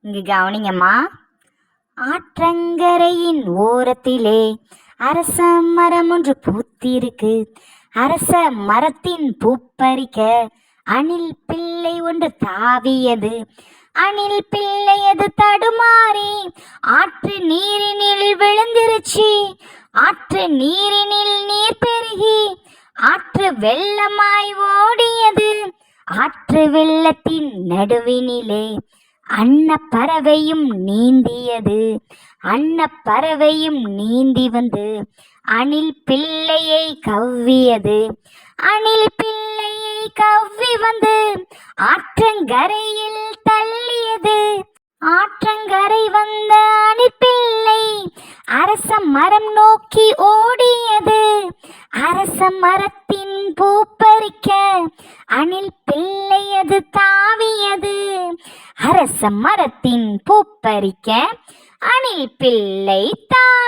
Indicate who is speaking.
Speaker 1: இங்கு கவனிங்கம்மா. ஆற்றங்கரையின் ஓரத்திலே அரச மரம் ஒன்று பூத்திருக்கு. அரச மரத்தின் பூப்பறிக்க அணில் பிள்ளை ஒன்று தாவியது. அணில் பிள்ளை அது தடுமாறி ஆற்று நீரினில் விழுந்திருச்சு. ஆற்று நீரினில் நீர் பெருகி ஆற்று வெள்ளமாய் ஓடியது. ஆற்று வெள்ளத்தின் நடுவினிலே அன்ன பறவையும் நீந்தியது. அன்ன பறவையும் நீந்தி வந்து அணில் பிள்ளையை கவ்வியது. அணில் பிள்ளையை கவ்வி வந்து ஆற்றங்கரையில் தள்ளியது. ஆற்றங்கரை வந்த அணில் பிள்ளை அரச மரம் நோக்கி ஓடியது. அரச மரத்தின் பூப்பறிக்க அணில் பிள்ளை அது அரச மரத்தின் பூப்பறிக்க அணில் பிள்ளை தான்.